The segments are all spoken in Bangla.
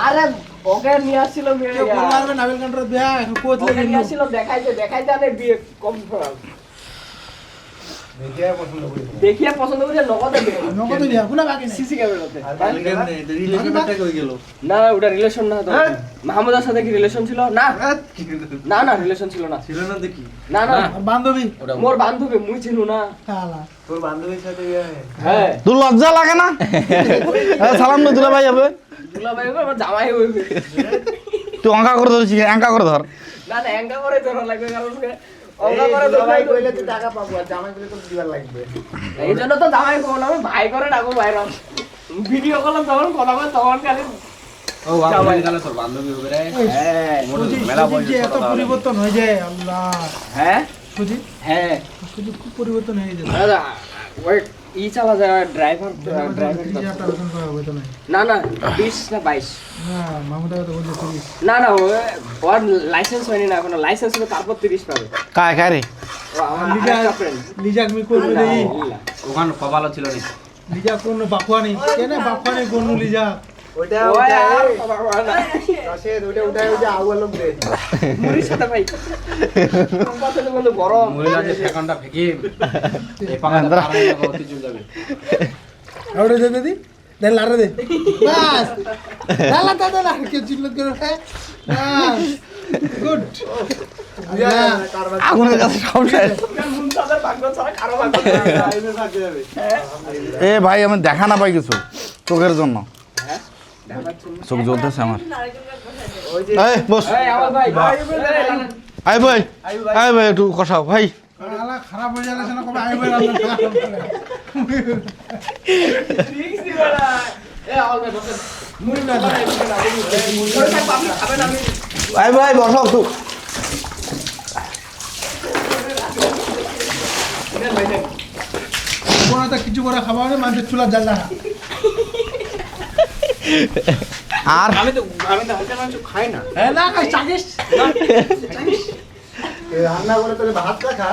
আরে ওকে নিয়ে আসছিল বলল আর নাবিল বিয়া কোচ ওকে নিয়ে আসছিল দেখাইতে দেখাইতে বিয়ে কনফার্ম দেখিয়ে পছন্দ করে নগদে বিয়ে নগদ বিয়া বাকি সিসি ক্যামেরাতে না ওটা রিলেশন না তো। মাহমুদার সাথে কি রিলেশন ছিল? না। না না রিলেশন ছিল না। ছিল না দেখি। না না। বান্ধবী? মোর বান্ধবী মুই চিনু না। তোর বান্ধবীর সাথে হ্যাঁ? তোর লজ্জা লাগে না? হ্যাঁ, সালাম না দুলা ভাই হবে। দুলা ভাই আমার জামাই হইবে তুই অঙ্কা করে ধরছি অঙ্কা করে ধর। না না এঙ্গা করে ধরা লাগবে কারণ বলে এই জন্য তো জামাই আমি ভাই করে ডাকো ভাইরাম ভিডিও কল তখন কথা বলে তখন খালি ও জামাই। গেলে তোর বান্ধবী হবে রে হ্যাঁ বয়সে এত পরিবর্তন হয়ে যায় আল্লাহ। হ্যাঁ? হ্যাঁ। খুব পরিবর্তন হয়ে যায় ই চালা যায় ড্রাইভার নাই না। না বিশ না বাইশ। না না না ওর লাইসেন্স হয়নি না এখন লাইসেন্স তারপর তিরিশ পাবে। কায় কায় রে? লিজা আমি করবে। ওখানে কপালও ছিল না। লিজা কোন নেই। কেন বাপুয়ানি কোন লিজা ওইটা দিদি। দে। বাস। লালা তা কে করে হ্যাঁ বাস। গুড। আগুনের কাছে সব শেষ। এ ভাই আমি দেখা না পাই কিছু। চোখের জন্য। চোখ জ্বলতেছে আমার। এই বস। এই, আমার ভাই। আই ভাই। আই ভাই একটু কষাও ভাই। খারাপ হয়ে না কবে না। আমার ভাই, না, না, না। আই ভাই বসাও তো কিছু করে হবে মানুষের চুলা জ্বালা আর? আমি তো আমি তো হালকা মাংস খাই না। না খাই চাকিস রান্না করে তোর ভাতটা খা?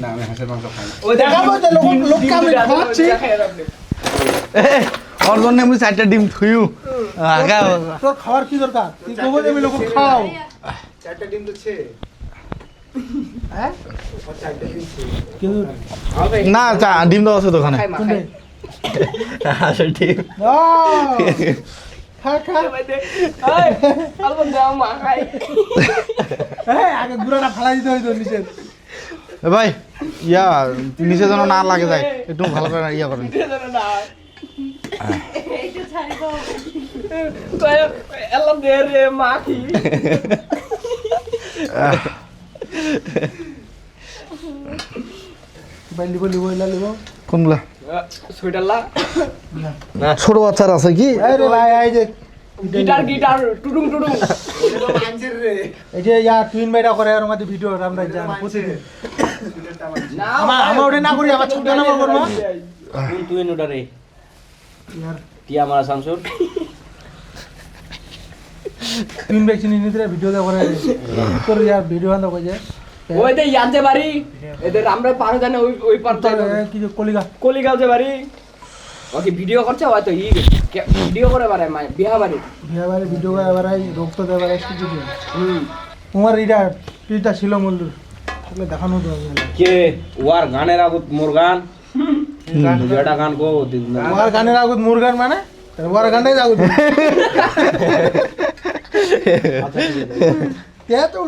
না আমি হাঁসের মাংস খাই না। ওই দেখাবো যে লোক- লোককে আমি খাওয়াচ্ছি। ওর জন্য আমি চারটা ডিম থুইউ। আগা তোর খাওয়ার কি দরকার? তুই কবো আমি লোক খাও। চারটা ডিম তো ছে হ্যাঁ? না ডিম দেওয়া আছে দোকানে। আসলে ঠিক ভাই, ইয়া নিচে যেন না লাগে যায় একটু ভালো করে ইয়া করেন কোনগুলা ছোট বাচ্চার আছে কি? গিটার গিটার টুডুং টুডুং ইয়া টুইন করে আর মধ্যে ভিডিও আমরা জান ওটা না করি আমার ছোট নাম্বার করব। তুই নোটা রে ইয়ার। কি আমার শামসুর টুইন বাইক চিনি নিতে ভিডিও দে করে। তোর ইয়ার ভিডিও আনতে কইছে ওই দে ইয়াতে বাড়ি। এদের আমরা পারো জানে ওই ওই পার কি কলিগা। কলিগাঁও যে বাড়ি ওকে ভিডিও করছে? হয়তো ই ভিডিও করে বাড়ে মাই বিয়া বাড়ি। বিয়া বাড়ি ভিডিও করে এবার এই রক্ত হুম। তোমার এটা পিটা ছিল মল্লুর। তাহলে দেখানো তো কে? ওয়ার গানের আগত মোর গান। যেটা গান কো ওর গানের আগত মোর গান মানে? ওর গানটাই আগত।